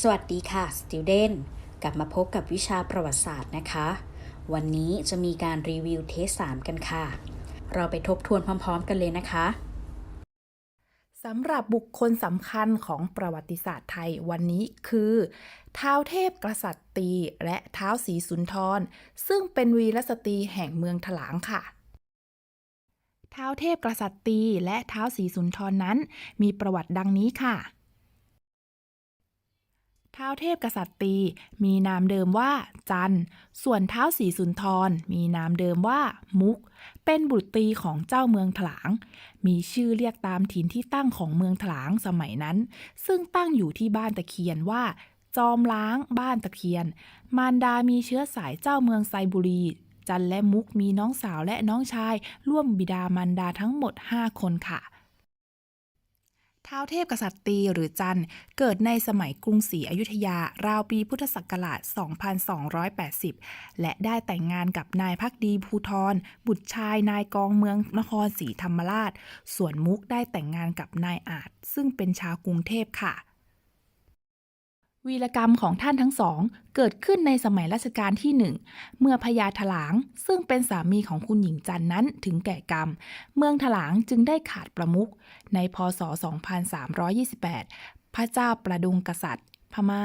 สวัสดีค่ะ Student กลับมาพบกับวิชาประวัติศาสตร์นะคะ วันนี้จะมีการรีวิวเทส3กันค่ะ เราไปทบทวนพร้อม ๆ กันเลยนะคะสำหรับบุคคลสำคัญของประวัติศาสตร์ไทยวันนี้คือ ท้าวเทพกษัตริย์ตีและท้าวศรีสุนทร ซึ่งเป็นวีรสตรีแห่งเมืองถลางค่ะท้าวเทพกษัตริย์ตีและท้าวศรีสุนทรนั้น มีประวัติดังนี้ค่ะ ท้าวเทพกษัตริย์มีนามเดิมว่าจัน ส่วนท้าวศรีสุนทร มีนามเดิมว่ามุก เป็นบุตรตรีของเจ้าเมืองถลาง มีชื่อเรียกตามถิ่นที่ตั้งของเมืองถลางสมัยนั้น ซึ่งตั้งอยู่ที่บ้านตะเคียนว่า จอมล้างบ้านตะเคียน มารดามีเชื้อสายเจ้าเมืองไซบุรี จันและมุกมีน้องสาวและน้องชาย ร่วมบิดามารดาทั้งหมด 5 คนค่ะ ท้าวเทพกษัตริย์ตรีหรือจันทร์เกิดในสมัยกรุงศรีอยุธยาราวปีพุทธศักราช 2280 และได้แต่งงานกับนายพักดีภูทร บุตรชายนายกองเมืองนครศรีธรรมราช ส่วนมุกได้แต่งงานกับนายอาจ ซึ่งเป็นชาวกรุงเทพค่ะ วีรกรรมของท่านทั้งสอง เกิดขึ้นในสมัยรัชกาลที่หนึ่ง เมื่อพญาถลาง ซึ่งเป็นสามีของคุณหญิงจันนั้นถึงแก่กรรม เมืองถลางจึงได้ขาดประมุขในพศ 2328 พระเจ้าประดุงกษัตริย์ พม่า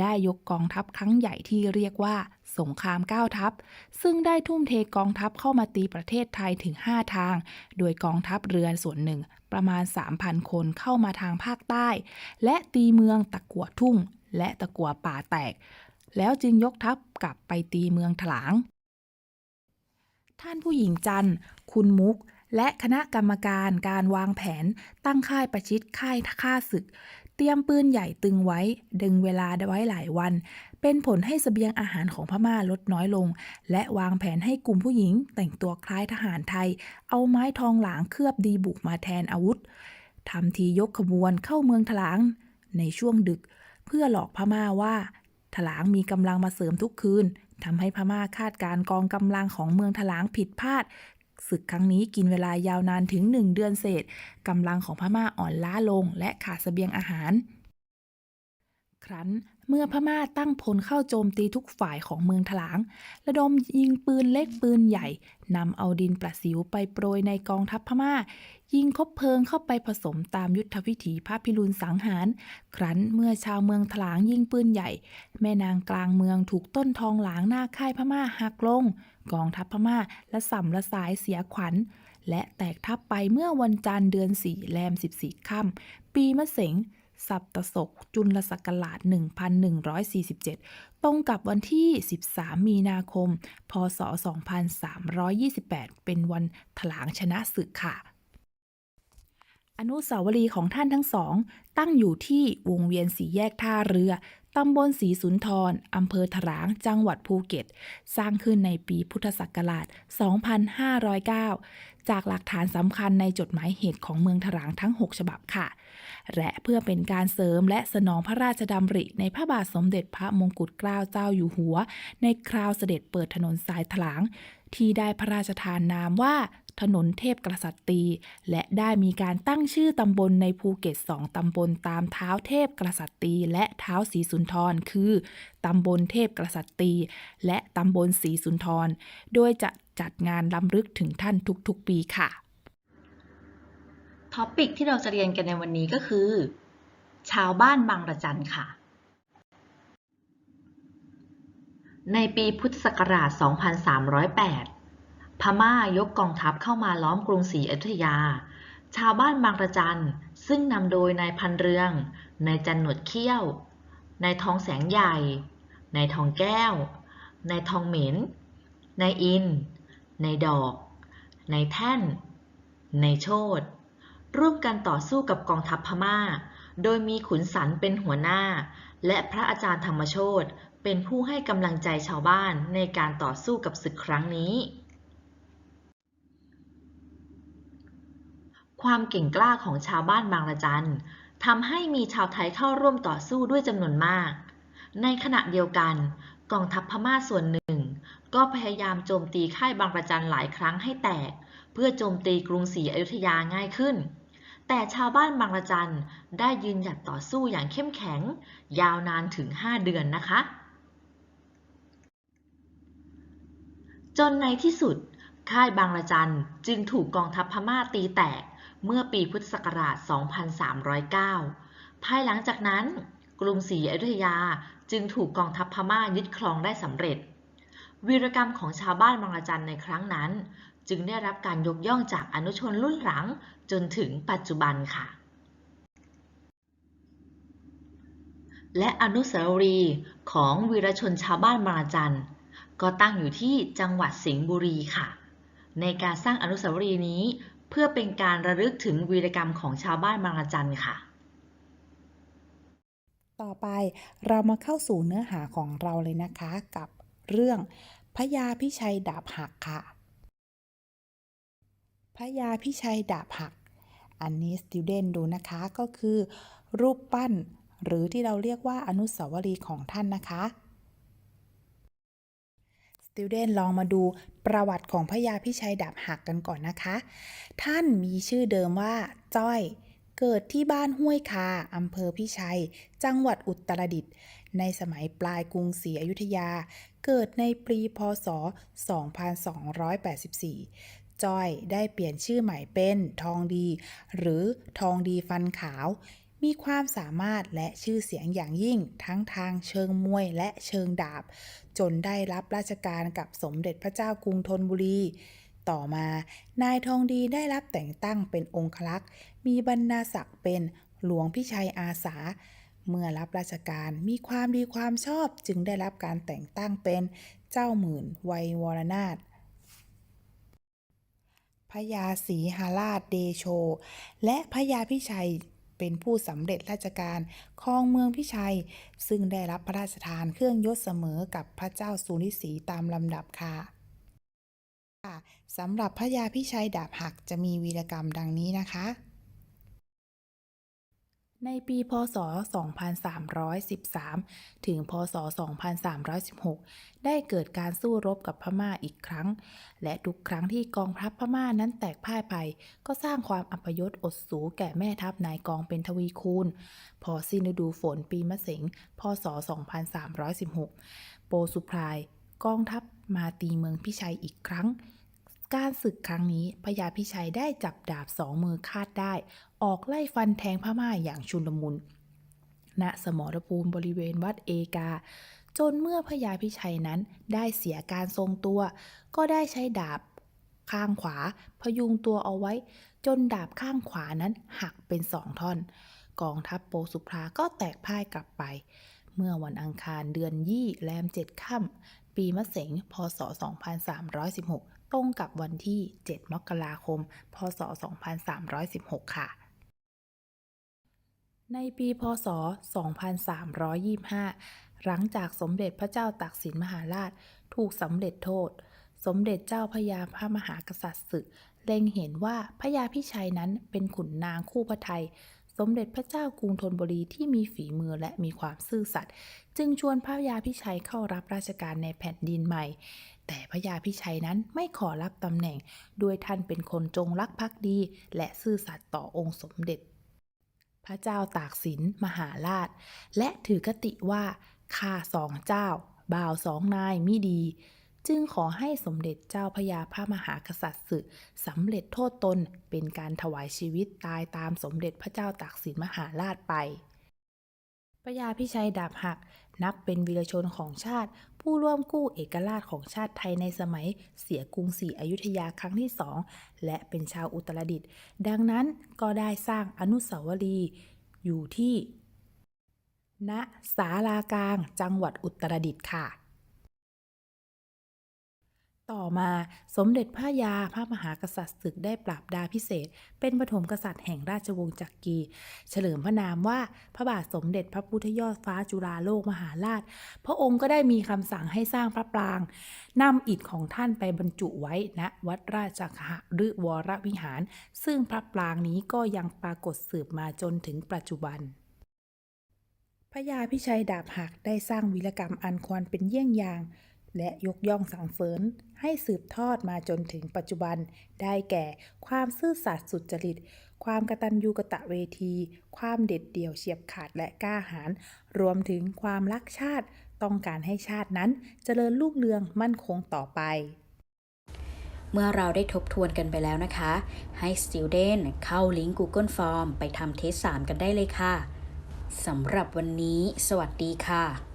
ได้ยกกองทัพครั้งใหญ่ที่เรียกว่า สงครามเก้าทัพ ซึ่งได้ทุ่มเทกองทัพเข้ามาตีประเทศไทยถึง 5 ทาง โดยกองทัพเรือส่วนหนึ่ง ประมาณ 3,000 คนเข้ามาทางภาคใต้ และตีเมืองตะกัวทุ่ง และตะกัวป่าแตก แล้วจึงยกทัพกลับไปตีเมืองถลาง ท่านผู้หญิงจันคุณมุก และคณะกรรมการการวางแผนตั้งค่ายประชิดค่ายฆ่าศึก เตรียมปืนใหญ่ตึงไว้ ดึงเวลาไว้หลายวัน เป็นผลให้เสบียงอาหารของพม่าลดน้อยลง และวางแผนให้กลุ่มผู้หญิง แต่งตัวคล้ายทหารไทย เอาไม้ทองหลางเคลือบดีบุกมาแทนอาวุธทำทียกขบวนเข้าเมืองถลาง ในช่วงดึก พื่อหลอกพม่าว่าถลางมีกำลังมาเสริมทุกคืนทำให้พม่าคาดการณ์กองกำลังของเมืองถลางผิดพลาดศึกครั้งนี้กินเวลายาวนานถึงหนึ่งเดือนเศษกำลังของพม่าอ่อนล้าลงและขาดเสบียงอาหาร ครั้น เมื่อพม่าตั้งพลเข้าโจมตีทุกฝ่ายของเมืองถลาง ระดมยิงปืนเล็กปืนใหญ่นำเอาดินประสิวไปโปรยในกองทัพพม่า ยิงคบเพลิงเข้าไปผสมตามยุทธวิถีพระพิรุณสังหาร ครั้นเมื่อชาวเมืองถลางยิงปืนใหญ่ แม่นางกลางเมืองถูกต้นทองหลางหน้าค่ายพม่าหักลง กองทัพพม่าและสัมละสายเสียขวัญ และแตกทัพไปเมื่อวันจันทร์เดือนสี่แรม14ค่ำปีมะเสง สัปตศกจุลศักราช 1147 ตรงกับวันที่ 13 มีนาคม พศ 2328 เป็นวันถลางชนะศึกค่ะ อนุสาวรีย์ของท่านทั้งสอง ตั้งอยู่ที่วงเวียนสีแยกท่าเรือตำบลศรีสุนทร อำเภอถลาง จังหวัดภูเก็ต สร้างขึ้นในปีพุทธศักราช 2509 จากหลักฐานสำคัญในจดหมายเหตุของเมืองถลางทั้ง 6 ฉบับค่ะ และเพื่อเป็นการเสริมและสนองพระราชดำริ ในพระบาทสมเด็จพระมงกุฎเกล้าเจ้าอยู่หัว ในคราวเสด็จเปิดถนนสายถลาง ที่ได้พระราชทานนามว่าถนนเทพกษัตริย์ตรีและได้มีการตั้งชื่อตำบลในภูเก็ตสองตำบลตามเท้าเทพกษัตริย์ตรีและเท้าศรีสุนทรคือตำบลเทพกษัตริย์ตรีและตำบลศรีสุนทร โดยจะจัดงานล้ำลึกถึงท่านทุกๆปีค่ะ ท็อปิกที่เราจะเรียนกันในวันนี้ก็คือ ชาวบ้านบางระจันค่ะ ในปีพุทธศักราช 2308 พม่ายกกองทัพเข้ามาล้อมกรุงศรีอยุธยา ชาวบ้านบางระจันซึ่งนำโดยนายพันเรือง นายจันหนวดเขี้ยว นายทองแสงใหญ่ นายทองแก้ว นายทองเหม็น นายอิน นายดอก นายแท่น นายโชต ร่วมกันต่อสู้กับกองทัพพม่า โดยมีขุนสันเป็นหัวหน้า และพระอาจารย์ธรรมโชตเป็นผู้ให้กำลังใจชาวบ้านในการต่อสู้กับศึกครั้งนี้ ความเก่งกล้าของชาวบ้านบางระจันทำให้มีชาวไทยเข้าร่วมต่อสู้ด้วยจำนวนมาก ในขณะเดียวกันกองทัพพม่าส่วนหนึ่ง ก็พยายามโจมตีค่ายบางระจันหลายครั้งให้แตก เพื่อโจมตีกรุงศรีอยุธยาง่ายขึ้น แต่ชาวบ้านบางระจันได้ยืนหยัดต่อสู้อย่างเข้มแข็ง ยาวนานถึง 5 เดือนนะคะ จนในที่สุด ค่ายบางระจันจึงถูกกองทัพพม่าตีแตกเมื่อปีพุทธศักราช 2309 ภายหลังจากนั้น กรุงศรีอยุธยาจึงถูกกองทัพพม่ายึดครองได้สำเร็จ วีรกรรมของชาวบ้านบางระจันในครั้งนั้น จึงได้รับการยกย่องจากอนุชนรุ่นหลังจนถึงปัจจุบันค่ะ และอนุสาวรีย์ของวีรชนชาวบ้านบาระจันก็ตั้งอยู่ที่จังหวัดสิงห์บุรีค่ะ ในการสร้างอนุสาวรีย์นี้เพื่อเป็นการระลึกถึงวีรกรรมของชาวบ้านบาระจันค่ะต่อไปเรามาเข้าสู่เนื้อหาของเราเลยนะคะกับเรื่องพระยาพิชัยดาบหักค่ะ พระยาพิชัยดาบหัก อันนี้ student ดูนะคะก็คือรูปปั้น หรือที่เราเรียกว่าอนุสาวรีย์ของท่านนะคะ student ลองมาดูประวัติของพระยาพิชัยดาบหักกันก่อนนะคะ ท่านมีชื่อเดิมว่าจ้อยเกิดที่บ้านห้วยคาอำเภอพิชัย จังหวัดอุตรดิตถ์ ในสมัยปลายกรุงศรีอยุธยา เกิดในปีพศ 2284 จ้อยได้เปลี่ยนชื่อใหม่เป็นทองดี หรือทองดีฟันขาว มีความสามารถและชื่อเสียงอย่างยิ่งทั้งทางเชิงมวยและเชิงดาบ จนได้รับราชการกับสมเด็จพระเจ้ากรุงธนบุรี ต่อมา นายทองดีได้รับแต่งตั้งเป็นองคลักษ์ มีบรรณาศักดิ์เป็นหลวงพิชัยอาสา เมื่อรับราชการมีความดีความชอบจึงได้รับการแต่งตั้งเป็นเจ้าหมื่นไวยวรนาถ ระยาศรีหราชเดโช และพระยาพิชัยเป็นผู้สำเร็จราชการครองเมืองพิชัย ซึ่งได้รับพระราชทานเครื่องยศเสมอกับพระเจ้าสุริศีตามลำดับค่ะค่ะสำหรับพระยาพิชัยดาบหักจะมีวีรกรรมดังนี้นะคะ ในปีพศ 2313 ถึง พศ 2316 ได้เกิดการสู้รบกับพม่าอีกครั้ง และทุกครั้งที่กองทัพพม่านั้นแตกพ่ายไป ก็สร้างความอัปยศอดสูแก่แม่ทัพนายกองเป็นทวีคูณ พอสิ้นฤดูฝนปีมะเสง พศ 2316 โปสุพราย กองทัพมาตีเมืองพิชัยอีกครั้งการศึกครั้งนี้พญาพิชัยได้จับดาบสองมือคาดได้ ออกไล่ฟันแทงพม่าอย่างชุนลมุน ณสมรภูมิบริเวณวัดเอกา จนเมื่อพญาพิชัยนั้นได้เสียการทรงตัว ก็ได้ใช้ดาบข้างขวา พยุงตัวเอาไว้ จนดาบข้างขวานั้นหักเป็นสองท่อน กองทัพโปสุพราก็แตกพ่ายกลับไป เมื่อวันอังคารเดือนยี่แรมเจ็ดค่ำปีมะเสงพศ 2316 ตรงกับวันที่ 7 มกราคม พศ 2316 ค่ะ ในปีพศ 2325 หลังจากสมเด็จพระเจ้าตากสินมหาราชถูกสำเร็จโทษ สมเด็จเจ้าพระยาพระมหากษัตริย์ศึก เล็งเห็นว่าพระยาพิชัยนั้นเป็นขุนนางคู่พระไทย สมเด็จพระเจ้ากรุงธนบุรีที่มีฝีมือและมีความซื่อสัตย์จึงชวนพระยาพิชัยเข้ารับราชการในแผ่นดินใหม่ แต่พระยาพิชัยนั้นไม่ขอรับตำแหน่ง ด้วยท่านเป็นคนจงรักภักดี และซื่อสัตย์ต่อองค์สมเด็จ พระเจ้าตากสินมหาราช และถือกติว่าข้าสองเจ้า บ่าวสองนายมิดี จึงขอให้สมเด็จเจ้าพระยาพระมหากษัตริย์สึกสำเร็จโทษตนเป็นการถวายชีวิตตายตามสมเด็จพระเจ้าตากสินมหาราชไป พระยาพิชัยดาบหัก นับเป็นวีรชนของชาติ ผู้ร่วมกู้เอกราชของชาติไทยในสมัยเสียกรุงศรีอยุธยาครั้งที่สองและเป็นชาวอุตรดิตถ์ดังนั้นก็ได้สร้างอนุสาวรีย์อยู่ที่ณศาลากลางจังหวัดอุตรดิตถ์ค่ะ ต่อมาสมเด็จพระยาพระมหากษัตริย์ศึกได้ปราบดาพิเศษ เป็นปฐมกษัตริย์แห่งราชวงศ์จักรี เฉลิมพระนามว่าพระบาทสมเด็จพระพุทธยอดฟ้าจุฬาโลกมหาราช พระองค์ก็ได้มีคำสั่งให้สร้างพระปรางนำอิฐของท่านไปบรรจุไว้ณวัดราชคฤห์วรวิหาร ซึ่งพระปรางนี้ก็ยังปรากฏสืบมาจนถึงปัจจุบันพระยาพิชัยดาบหักได้สร้างวีรกรรมอันควรเป็นเยี่ยงอย่าง และยกย่องสรรเสริญให้สืบทอดมาจนถึงปัจจุบัน ได้แก่ความซื่อสัตย์สุจริต ความกตัญญูกตะเวที ความเด็ดเดี่ยวเฉียบขาดและกล้าหาญรวมถึงความรักชาติ ต้องการให้ชาตินั้นเจริญรุ่งเรืองมั่นคงต่อไปเมื่อเราได้ทบทวนกันไปแล้วนะคะ ให้ student เข้าลิงก์ Google Form ไปทำเทส 3 กันได้เลยค่ะ สำหรับวันนี้ สวัสดีค่ะ